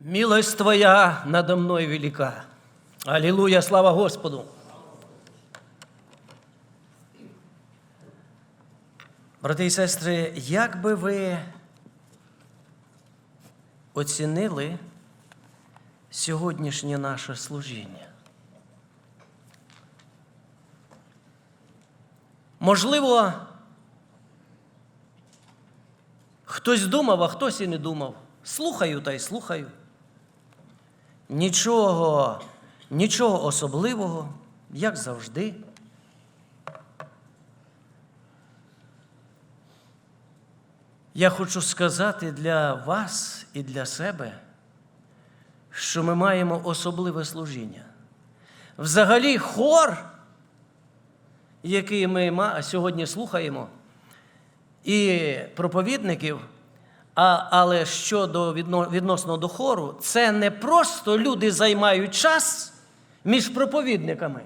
Милость Твоя надо мной велика. Аллилуйя, слава Господу. Брати і сестри, як би ви оцінили сьогоднішнє наше служіння? Можливо, хтось думав, а хтось і не думав. Слухаю та й слухаю. Нічого, нічого особливого, як завжди. Я хочу сказати для вас і для себе, що ми маємо особливе служіння. Взагалі, хор, який ми сьогодні слухаємо, і проповідників, а, але щодо відно- відносно до хору, це не просто люди займають час між проповідниками.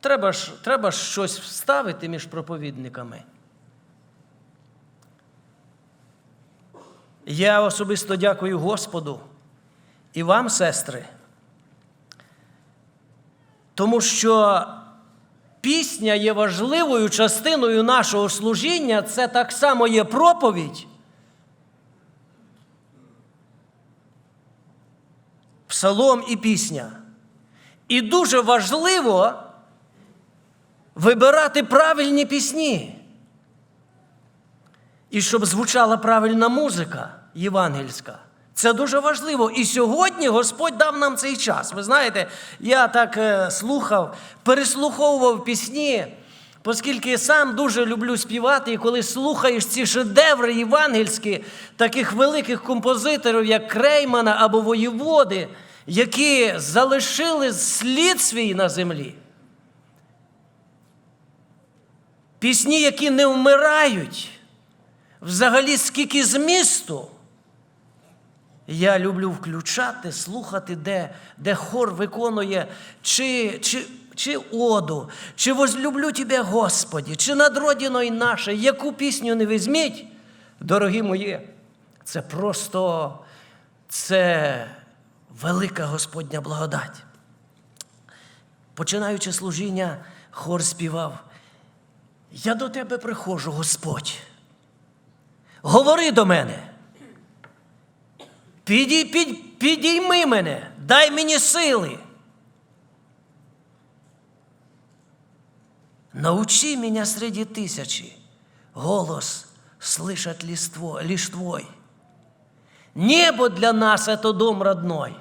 Треба ж, треба ж щось вставити між проповідниками. Я особисто дякую Господу і вам, сестри, тому що пісня є важливою частиною нашого служіння, це так само є проповідь. Псалом і пісня. І дуже важливо вибирати правильні пісні. І щоб звучала правильна музика євангельська. Це дуже важливо. І сьогодні Господь дав нам цей час. Ви знаєте, я так е, слухав, переслуховував пісні, оскільки сам дуже люблю співати, і коли слухаєш ці шедеври євангельські, таких великих композиторів, як Креймана або Воєводи, які залишили слід свій на землі. Пісні, які не вмирають взагалі скільки змісту. Я люблю включати, слухати, де, де хор виконує чи, чи, чи оду, чи возлюблю тебе, Господі, чи над родиною наше, яку пісню не візьміть, дорогі мої, це просто це велика Господня благодать. Починаючи служіння, хор співав. Я до тебе приходжу, Господь. Говори до мене Підій, під, підійми мене, дай мені сили. Научи меня среди тысячи голос слышать лишь твой, лишь твой. Небо для нас – это дом родной.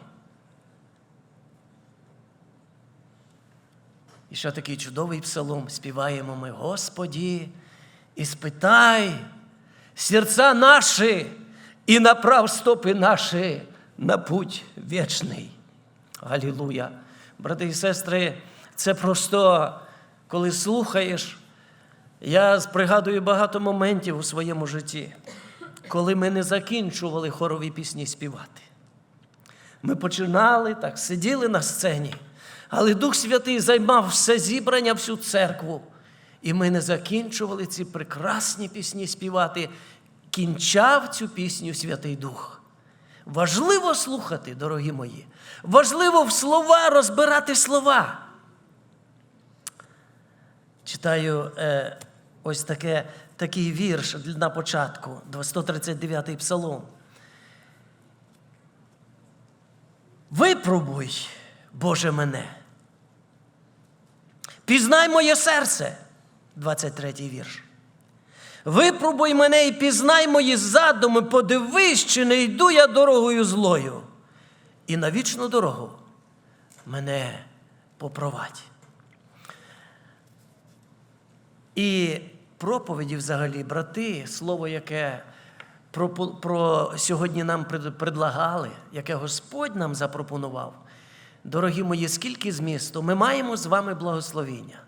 І ще такий чудовий псалом співаємо ми, Господі, і спитай серця наші і направ стопи наші на путь вічний. Алілуя. Брати і сестри, це просто, коли слухаєш, я пригадую багато моментів у своєму житті, коли ми не закінчували хорові пісні співати. Ми починали так, сиділи на сцені, але Дух Святий займав все зібрання, всю церкву. І ми не закінчували ці прекрасні пісні співати. Кінчав цю пісню Святий Дух. Важливо слухати, дорогі мої. Важливо в слова розбирати слова. Читаю е, ось таке, такий вірш на початку, 139-й псалом. Випробуй, Боже, мене. Пізнай моє серце, 23-й вірш. Випробуй мене і пізнай мої задуми, подивись, чи не йду я дорогою злою. І на вічну дорогу мене попровадь. І проповіді взагалі, брати, слово, яке про, про сьогодні нам предлагали, яке Господь нам запропонував. Дорогі мої, скільки змісту, ми маємо з вами благословіння.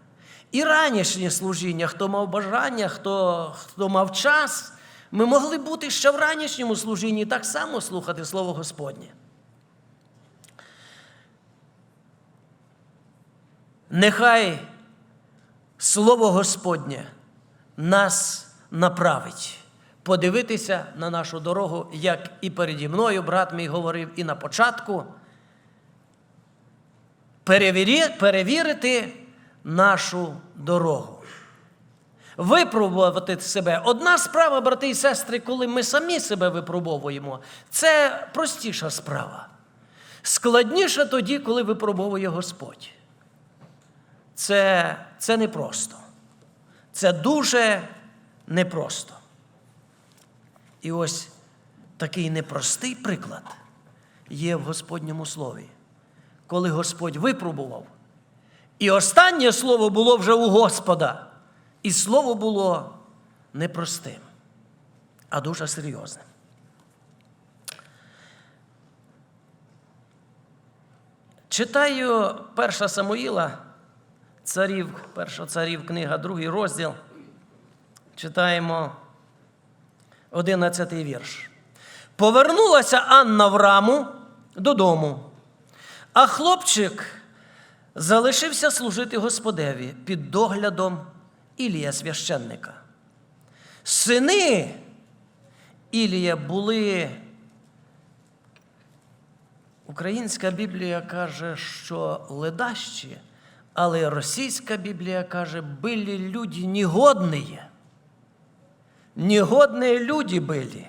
І ранішнє служіння, хто мав бажання, хто, хто мав час, ми могли бути ще в ранішньому служінні так само слухати Слово Господнє. Нехай Слово Господнє нас направить подивитися на нашу дорогу, як і переді мною, брат мій говорив, і на початку. Перевірити нашу дорогу. Випробувати себе. Одна справа, брати і сестри, коли ми самі себе випробовуємо, це простіша справа. Складніше тоді, коли випробовує Господь. Це, це непросто. Це дуже непросто. І ось такий непростий приклад є в Господньому слові, коли Господь випробував. І останнє слово було вже у Господа. І слово було непростим, а дуже серйозним. Читаю перша Самуїла, царів, перша царів, книга, другий розділ. Читаємо 11 вірш. Повернулася Анна в раму додому, а хлопчик залишився служити Господеві під доглядом Ілія священника. Сини Ілія були. Українська Біблія каже, що ледащі, але російська Біблія каже, були люди негодні. Негодні люди були.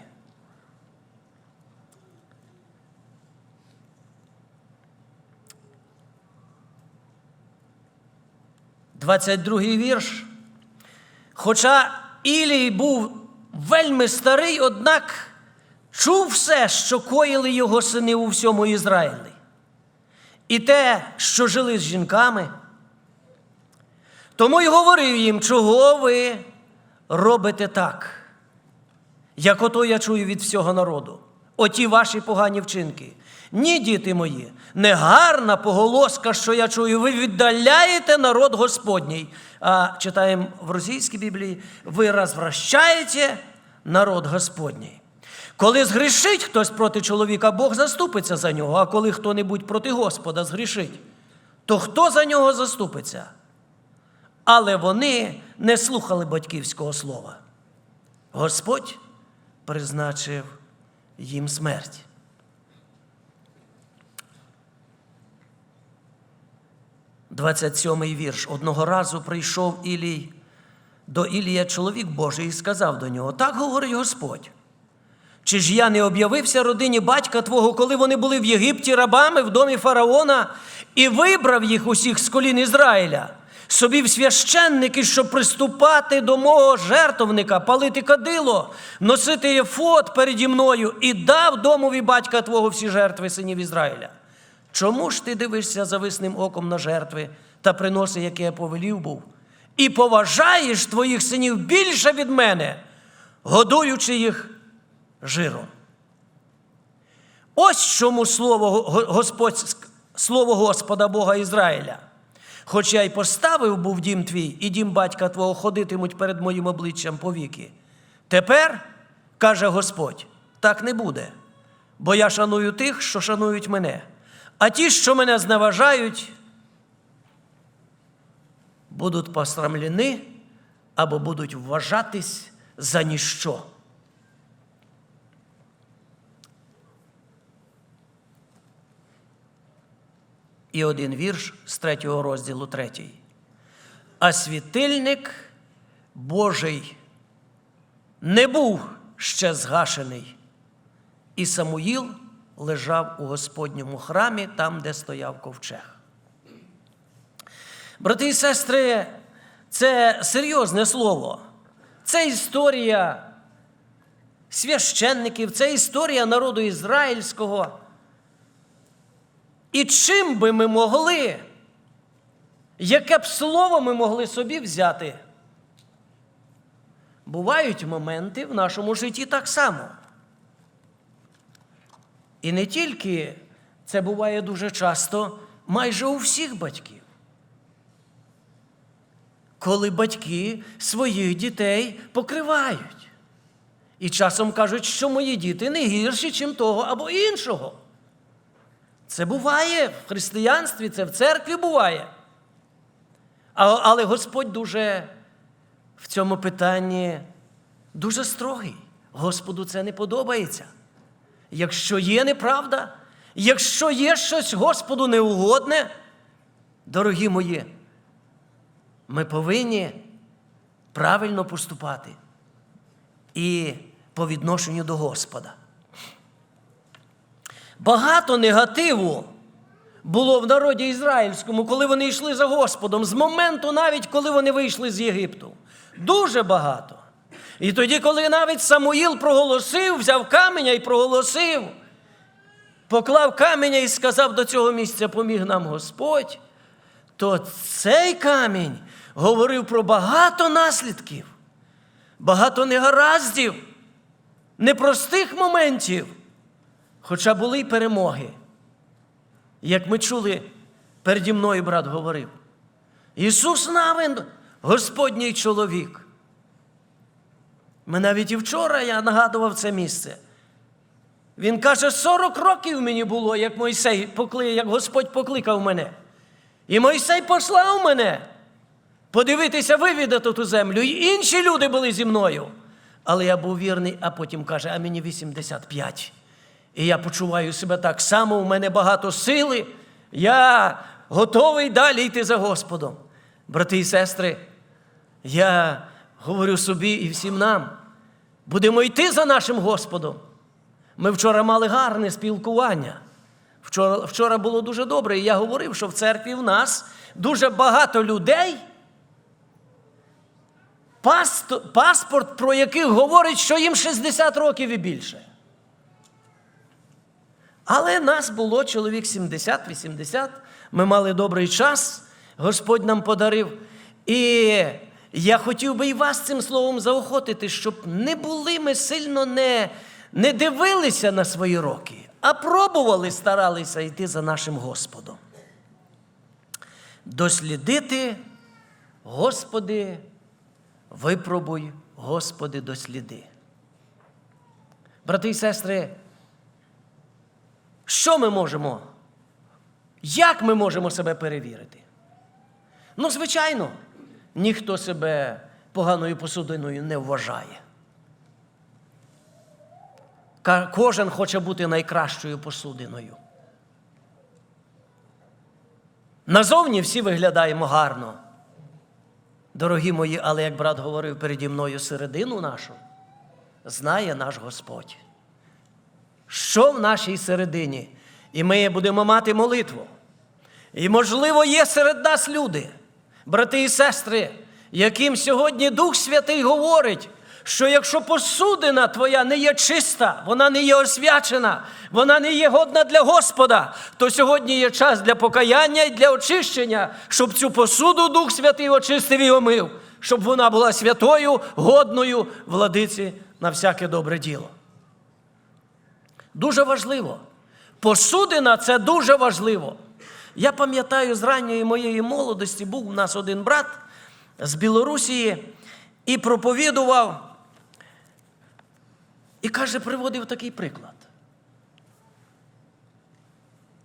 22 й вірш. Хоча Ілій був вельми старий, однак чув все, що коїли його сини у всьому Ізраїлі. І те, що жили з жінками. Тому й говорив їм, чого ви робите так, як ото я чую від всього народу. Оті ваші погані вчинки. Ні, діти мої, негарна поголоска, що я чую, ви віддаляєте народ Господній. А читаємо в російській Біблії, ви розвращаєте народ Господній. Коли згрішить хтось проти чоловіка, Бог заступиться за нього, а коли хто-небудь проти Господа згрішить, то хто за нього заступиться? Але вони не слухали батьківського слова. Господь призначив їм смерть. Двадцять сьомий вірш. Одного разу прийшов Ілій до Ілія чоловік Божий і сказав до нього: Так говорить Господь. Чи ж я не об'явився родині батька твого, коли вони були в Єгипті рабами в домі фараона, і вибрав їх усіх з колін Ізраїля, собі в священники, щоб приступати до мого жертовника, палити кадило, носити єфот переді мною і дав домові батька твого всі жертви синів Ізраїля. Чому ж ти дивишся зависним оком на жертви та приноси, яке я повелів був, і поважаєш твоїх синів більше від мене, годуючи їх жиром? Ось чому слово, Господь, слово Господа Бога Ізраїля. Хоч я й поставив був дім твій, і дім батька твого ходитимуть перед моїм обличчям повіки. Тепер, каже Господь, так не буде, бо я шаную тих, що шанують мене. А ті, що мене зневажають, будуть посрамлені або будуть вважатись за ніщо. І один вірш з третього розділу третій. А світильник Божий не був ще згашений, і Самуїл лежав у Господньому храмі, там, де стояв ковчег. Брати і сестри, це серйозне слово. Це історія священників, це історія народу ізраїльського. І чим би ми могли, яке б слово ми могли собі взяти? Бувають моменти в нашому житті так само. І не тільки це буває дуже часто, майже у всіх батьків. Коли батьки своїх дітей покривають. І часом кажуть, що мої діти не гірші, ніж того або іншого. Це буває в християнстві, це в церкві буває. Але Господь дуже в цьому питанні дуже строгий. Господу це не подобається. Якщо є неправда, якщо є щось Господу неугодне, дорогі мої, ми повинні правильно поступати і по відношенню до Господа. Багато негативу було в народі ізраїльському, коли вони йшли за Господом, з моменту навіть коли вони вийшли з Єгипту. Дуже багато. І тоді, коли навіть Самуїл проголосив, взяв каменя і проголосив, поклав каменя і сказав до цього місця поміг нам Господь, то цей камінь говорив про багато наслідків, багато негараздів, непростих моментів, хоча були й перемоги. Як ми чули, переді мною брат говорив, Ісус Навин, Господній чоловік. Ми навіть і вчора я нагадував це місце. Він каже, 40 років мені було, як Мойсей покли, як Господь покликав мене. І Мойсей послав мене подивитися, вивідати ту землю. І інші люди були зі мною. Але я був вірний, а потім каже, а мені 85. І я почуваю себе так само, у мене багато сили. Я готовий далі йти за Господом. Брати і сестри, я говорю собі і всім нам, будемо йти за нашим Господом. Ми вчора мали гарне спілкування. Вчора, вчора було дуже добре, і я говорив, що в церкві в нас дуже багато людей, паспорт, про яких говорить, що їм 60 років і більше. Але нас було чоловік 70-80. Ми мали добрий час, Господь нам подарив. І я хотів би і вас цим словом заохотити, щоб не були ми сильно не, не дивилися на свої роки, а пробували, старалися йти за нашим Господом. Дослідити, Господи, випробуй, Господи, досліди. Брати і сестри, що ми можемо? Як ми можемо себе перевірити? Ну, звичайно, ніхто себе поганою посудиною не вважає. Кожен хоче бути найкращою посудиною. Назовні всі виглядаємо гарно. Дорогі мої, але як брат говорив переді мною середину нашу, знає наш Господь що в нашій середині. І ми будемо мати молитву. І, можливо, є серед нас люди, брати і сестри, яким сьогодні Дух Святий говорить, що якщо посудина твоя не є чиста, вона не є освячена, вона не є годна для Господа, то сьогодні є час для покаяння і для очищення, щоб цю посуду Дух Святий очистив і омив, щоб вона була святою, годною владиці на всяке добре діло. Дуже важливо. Посудина це дуже важливо. Я пам'ятаю, з ранньої моєї молодості був у нас один брат з Білорусії і проповідував. І каже, приводив такий приклад.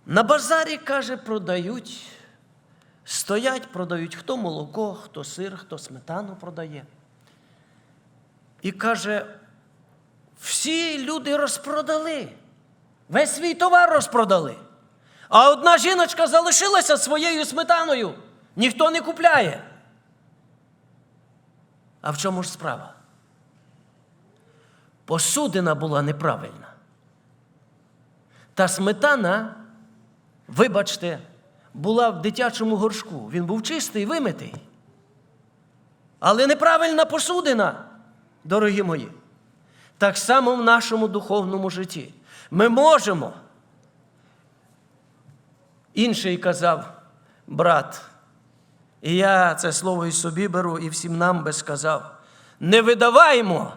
На базарі, каже, продають, стоять, продають хто молоко, хто сир, хто сметану продає. І каже, всі люди розпродали. Весь свій товар розпродали. А одна жіночка залишилася своєю сметаною. Ніхто не купляє. А в чому ж справа? Посудина була неправильна. Та сметана, вибачте, була в дитячому горшку. Він був чистий, вимитий. Але неправильна посудина, дорогі мої. Так само в нашому духовному житті. Ми можемо. Інший казав, брат, і я це слово і собі беру, і всім нам би сказав: не видаваймо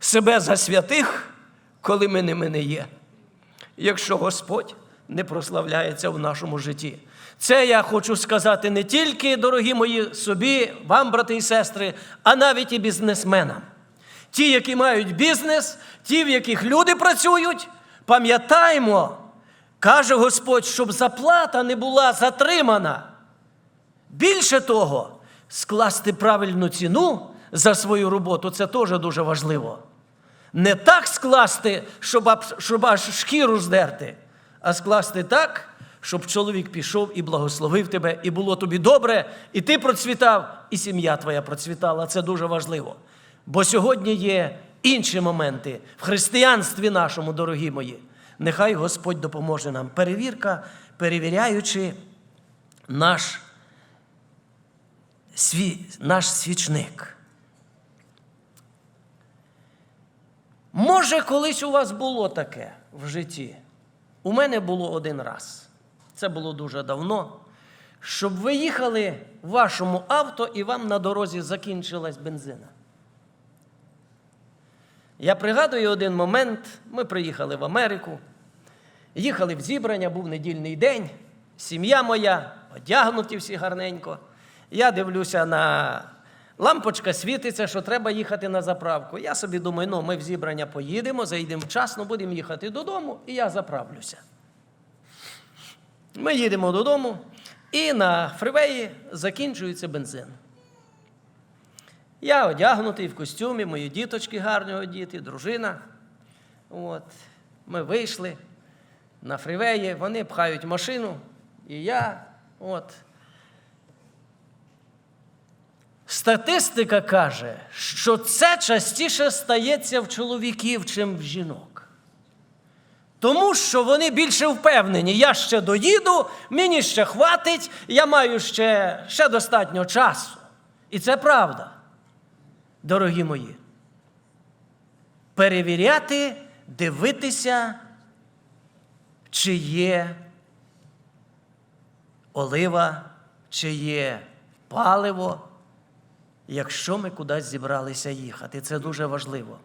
себе за святих, коли ми ними не є, якщо Господь не прославляється в нашому житті. Це я хочу сказати не тільки, дорогі мої, собі, вам, брати і сестри, а навіть і бізнесменам. Ті, які мають бізнес, ті, в яких люди працюють, пам'ятаймо, каже Господь, щоб заплата не була затримана. Більше того, скласти правильну ціну за свою роботу це теж дуже важливо. Не так скласти, щоб аж шкіру здерти, а скласти так, щоб чоловік пішов і благословив тебе, і було тобі добре, і ти процвітав, і сім'я твоя процвітала. Це дуже важливо. Бо сьогодні є інші моменти в християнстві нашому, дорогі мої. Нехай Господь допоможе нам. Перевірка, перевіряючи наш, сві, наш свічник. Може, колись у вас було таке в житті. У мене було один раз. Це було дуже давно. Щоб ви їхали в вашому авто і вам на дорозі закінчилась бензина. Я пригадую один момент. Ми приїхали в Америку, їхали в зібрання, був недільний день, сім'я моя, одягнуті всі гарненько. Я дивлюся на лампочка світиться, що треба їхати на заправку. Я собі думаю, ну ми в зібрання поїдемо, заїдемо вчасно, будемо їхати додому, і я заправлюся. Ми їдемо додому, і на фривеї закінчується бензин. Я одягнутий в костюмі, мої діточки гарні одіти, дружина. От. Ми вийшли на фривеї, вони пхають машину, і я. От. Статистика каже, що це частіше стається в чоловіків, чим в жінок. Тому що вони більше впевнені, я ще доїду, мені ще хватить, я маю ще, ще достатньо часу. І це правда, дорогі мої. Перевіряти, дивитися, чи є олива, чи є паливо, якщо ми кудись зібралися їхати. Це дуже важливо.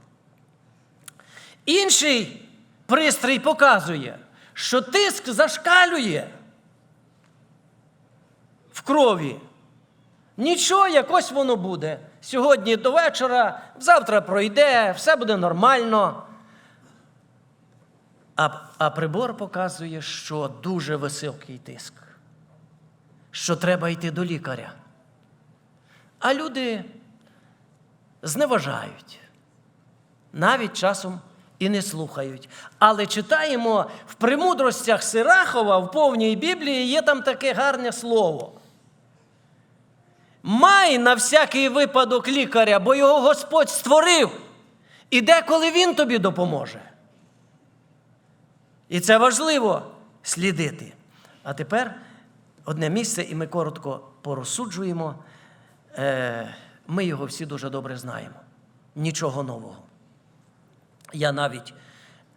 Інший пристрій показує, що тиск зашкалює в крові. Нічого, якось воно буде. Сьогодні до вечора, завтра пройде, все буде нормально. А, а прибор показує, що дуже високий тиск, що треба йти до лікаря. А люди зневажають, навіть часом і не слухають. Але читаємо в премудростях Сирахова в повній Біблії є там таке гарне слово. Май на всякий випадок лікаря, бо його Господь створив. І деколи він тобі допоможе. І це важливо слідити. А тепер одне місце, і ми коротко порозсуджуємо. Е, Ми його всі дуже добре знаємо. Нічого нового. Я навіть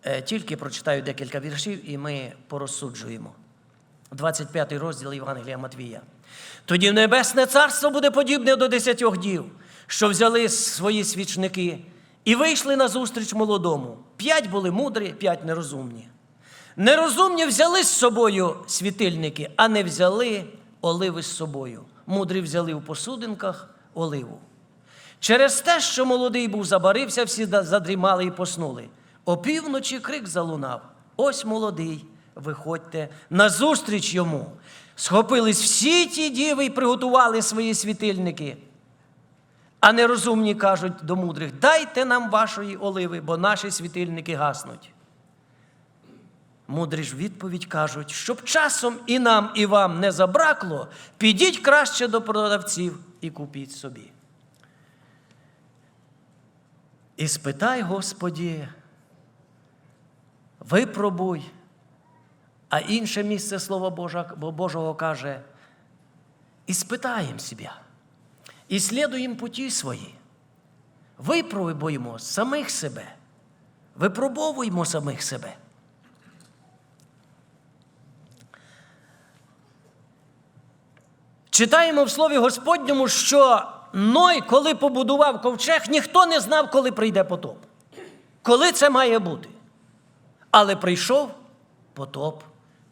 е, тільки прочитаю декілька віршів, і ми порозсуджуємо. 25 розділ Євангелія Матвія. Тоді Небесне Царство буде подібне до десятьох дів, що взяли свої свічники і вийшли на зустріч молодому. П'ять були мудрі, п'ять нерозумні. Нерозумні взяли з собою світильники, а не взяли оливи з собою. Мудрі взяли в посудинках оливу. Через те, що молодий був забарився, всі задрімали і поснули. Опівночі крик залунав: ось молодий, виходьте назустріч йому. Схопились всі ті діви і приготували свої світильники. А нерозумні кажуть до мудрих: дайте нам вашої оливи, бо наші світильники гаснуть. Мудрі ж відповідь кажуть, щоб часом і нам, і вам не забракло, підіть краще до продавців і купіть собі. І спитай, Господі, випробуй. А інше місце Слова Божого каже: «Іспитаєм себе, і слідуємо путі свої. Випробуємо самих себе, випробовуємо самих себе. Читаємо в Слові Господньому, що Ной, коли побудував ковчег, ніхто не знав, коли прийде потоп. Коли це має бути. Але прийшов потоп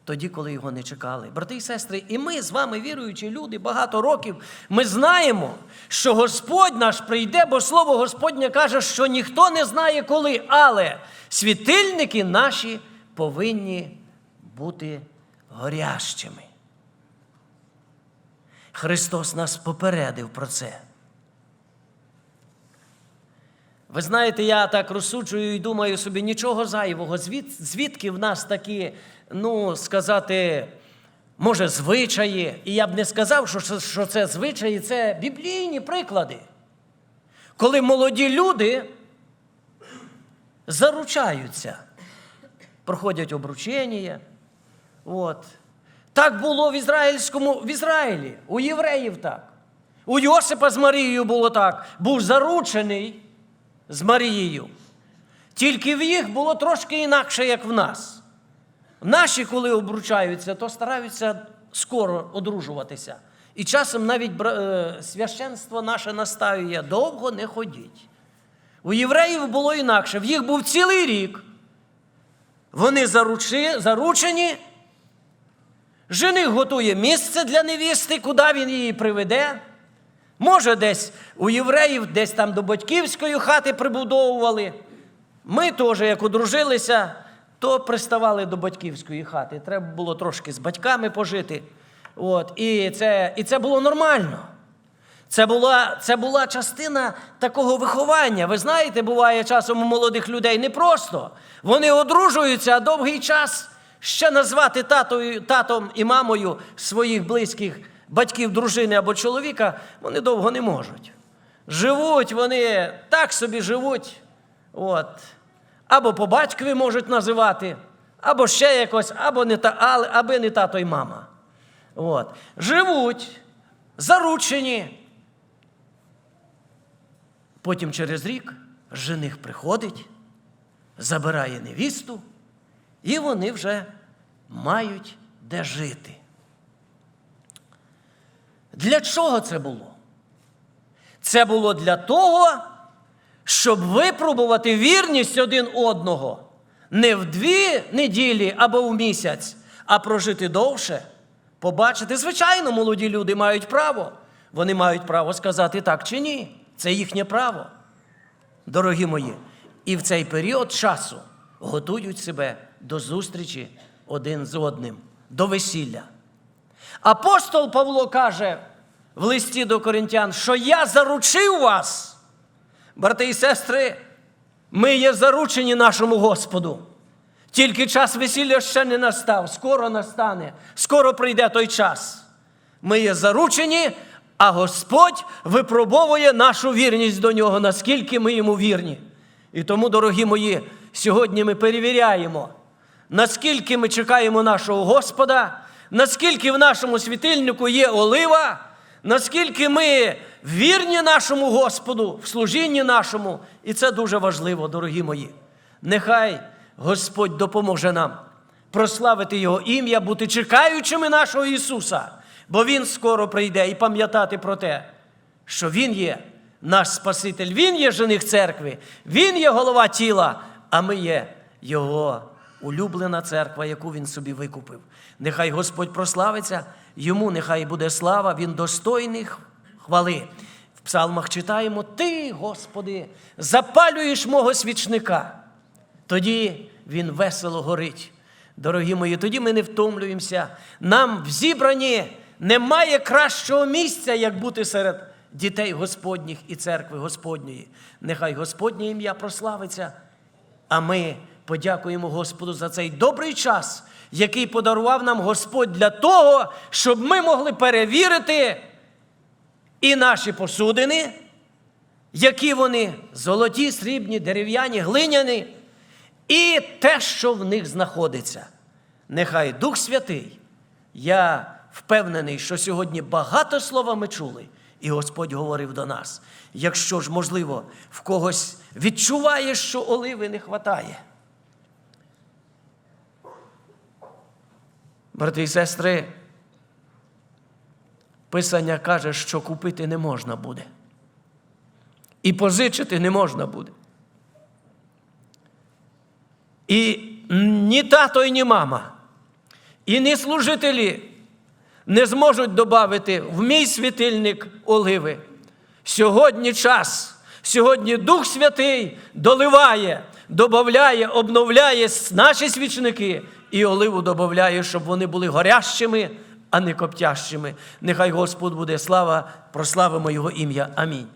тоді, коли його не чекали. Брати і сестри, і ми з вами, віруючі люди, багато років, ми знаємо, що Господь наш прийде, бо Слово Господнє каже, що ніхто не знає коли, але світильники наші повинні бути горящими. Христос нас попередив про це. Ви знаєте, я так розсуджую і думаю собі, нічого зайвого. Звід, звідки в нас такі, ну, сказати, може, звичаї. І я б не сказав, що, що- це звичаї, це біблійні приклади. Коли молоді люди заручаються, проходять обручення. От. Так було в ізраїльському, в Ізраїлі, у євреїв так. У Йосипа з Марією було так. Був заручений з Марією. Тільки в їх було трошки інакше, як в нас. Наші, коли обручаються, то стараються скоро одружуватися. І часом навіть е, священство наше настаює, довго не ходіть. У євреїв було інакше. В їх був цілий рік. Вони заручи, заручені. Жених готує місце для невісти, куди він її приведе. Може, десь у євреїв, десь там до батьківської хати прибудовували. Ми теж, як одружилися, то приставали до батьківської хати. Треба було трошки з батьками пожити. От. І, це, і це було нормально. Це була, це була частина такого виховання. Ви знаєте, буває часом у молодих людей непросто. Вони одружуються, а довгий час ще назвати татою, татом і мамою своїх близьких батьків, дружини або чоловіка, вони довго не можуть. Живуть вони так собі живуть. От. Або по батькові можуть називати, або ще якось, або не та, але, аби не тато й мама. От. Живуть, заручені. Потім через рік жених приходить, забирає невісту, і вони вже мають де жити. Для чого це було? Це було для того, щоб випробувати вірність один одного не в дві неділі або в місяць, а прожити довше, побачити. Звичайно, молоді люди мають право. Вони мають право сказати так чи ні. Це їхнє право. Дорогі мої, і в цей період часу готують себе до зустрічі один з одним, до весілля. Апостол Павло каже в листі до коринтян, що я заручив вас, брати і сестри, ми є заручені нашому Господу. Тільки час весілля ще не настав, скоро настане, скоро прийде той час. Ми є заручені, а Господь випробовує нашу вірність до нього, наскільки ми йому вірні. І тому, дорогі мої, сьогодні ми перевіряємо, наскільки ми чекаємо нашого Господа, наскільки в нашому світильнику є олива, наскільки ми вірні нашому Господу, в служінні нашому. І це дуже важливо, дорогі мої. Нехай Господь допоможе нам прославити Його ім'я, бути чекаючими нашого Ісуса, бо Він скоро прийде і пам'ятати про те, що Він є наш Спаситель, Він є жених церкви, Він є голова тіла, а ми є Його улюблена церква, яку Він собі викупив. Нехай Господь прославиться, йому нехай буде слава, Він достойний хвали. В псалмах читаємо: Ти, Господи, запалюєш мого свічника. Тоді він весело горить. Дорогі мої, тоді ми не втомлюємося. Нам в зібранні немає кращого місця, як бути серед дітей Господніх і церкви Господньої. Нехай Господнє ім'я прославиться, а ми подякуємо Господу за цей добрий час, який подарував нам Господь для того, щоб ми могли перевірити і наші посудини, які вони золоті, срібні, дерев'яні, глиняні, і те, що в них знаходиться. Нехай Дух Святий, я впевнений, що сьогодні багато слова ми чули, і Господь говорив до нас. Якщо ж, можливо, в когось відчуває, що оливи не вистачає. Брати і сестри, Писання каже, що купити не можна буде. І позичити не можна буде. І ні тато, і ні мама, і ні служителі не зможуть додати в мій світильник оливи. Сьогодні час, сьогодні Дух Святий доливає, додає, обновляє наші свічники і оливу додає, щоб вони були горящими, а не коптящими. Нехай Господь буде слава, прославимо Його ім'я. Амінь.